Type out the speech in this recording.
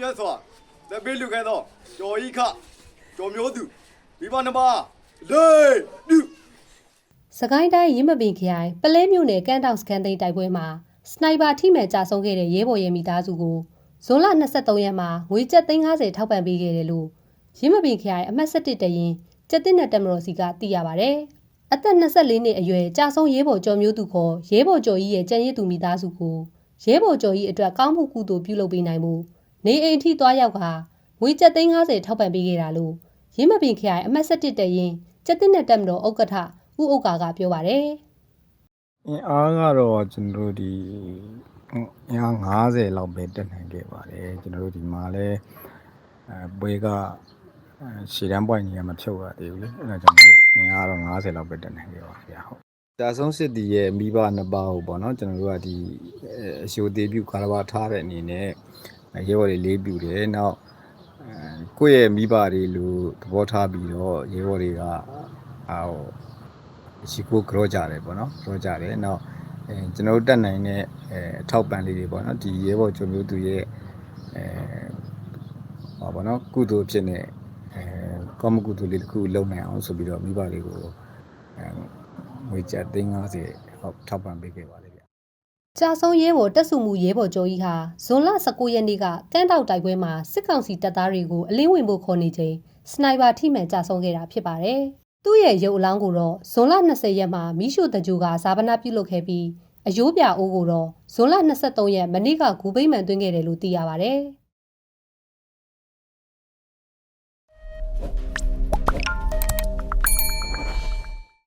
မြတ်စွာလက်ပေးလူခဲသောကျော်ဤခကျော်မျိုးသူမိဘနှစ်ပါးလေးပြုစကိုင်းတိုင်းရင်းမပင်ခရိုင်ပလဲမြို့နယ်ကန်းတောင်စကန်သိန်းတိုက်ပွဲမှာစနိုက်ပါထိမှန်ကြာဆုံးခဲ့တဲ့ရဲဘော်ရဲမိသားစုကိုဇွန်လ23ရက်မှာငွေကျပ်350ထောက်ပံ့ပေးခဲ့တယ်လို့ရင်းမပင်ခရိုင်အမှတ်7တရင်ကျက်တင်တဲ့တမတော်စီကသိရပါဗျ။အသက်24နှစ်အရွယ်ကြာဆုံးရဲဘော်ကျော်မျိုးသူခေါ်ရဲဘော်ကျော်ကြီးရဲ့ကျန်ရည်သူမိသားစုကိုရဲဘော်ကျော်ကြီးအတွက်ကောင်းမှုကုသိုလ်ပြုလုပ်ပေးနိုင်မှု နေအိမ်ထိသွားရောက်ကငွေကျပ်350ထောက်ပံ့ပေးခဲ့တာလို့ရင်းမပင်ခရိုင်အမှတ်7တရင်ကျက်တင်တဲ့တမတော်ဥက္ကဋ္ဌဦးဥက္ကာကပြောပါတယ်။အင်းအားကတော့ကျွန်တော်တို့ဒီဟိုအင်အား90လောက်ပဲတက်နိုင်ခဲ့ပါတယ်ကျွန်တော်တို့ဒီမှာလဲအဲပွဲကအဲရှေ့တန်းပွိုင်ကြီးကမဖြုတ်ရသေးဘူးလေအဲဒါကြောင့်မလို့အင်အားတော့90လောက်ပဲတက်နိုင်ခဲ့ပါဗျာဟုတ်ဒါဆုံးစစ်တီရဲ့မိဘနှစ်ပါးဟုတ်ပေါ့နော်ကျွန်တော်တို့ကဒီအဲအရှိုသေးပြုကာရဘာထားတဲ့အနေနဲ့ ရဲဘော်တွေလေးပြူတယ်နောက်အဲကိုယ့်ရဲ့မိဘတွေလို့သဘောထားပြီးတော့ရဲဘော်တွေကအာဟိုရှိကိုကြောကြတယ်ပေါ့နော်ကြောကြတယ်နောက်အဲကျွန်တော်တို့တက်နိုင်တဲ့အဲအထောက်ပံ့လေးတွေပေါ့နော်ဒီရဲဘော်ချုံမျိုးသူရဲ့အဲဟောပေါ့နော်ကုသိုလ်ဖြစ်နေအဲကောင်းမှုကုသိုလ်လေးတစ်ခုလုပ်နိုင်အောင်ဆိုပြီးတော့မိဘတွေကိုအဲငွေကျပ်350ဟုတ်ထောက်ပံ့ပေးခဲ့ပါလေဗျ ကြာဆုံးရဲဘော်တက်စုမှုရဲဘော်ကျော်ကြီးဟာဇွန်လ19ရက်နေ့ကကန်းတောက်တိုက်ပွဲမှာစစ်ကောင်စီတပ်သားတွေကိုအလင်းဝင်ဖို့ခေါ်နေချိန်စနိုက်ပါထိမှန်ကြာဆုံးခဲ့တာဖြစ်ပါတယ်။သူ့ရဲ့ရုပ်အလောင်းကိုတော့ဇွန်လ20ရက်မှာမိရှုတကြိုကဇာပနာပြုလုပ်ခဲ့ပြီးအယိုးပြအိုးကိုတော့ဇွန်လ23ရက်မနေ့ကဂူပိမှန်သွင်းခဲ့တယ်လို့သိရပါတယ်။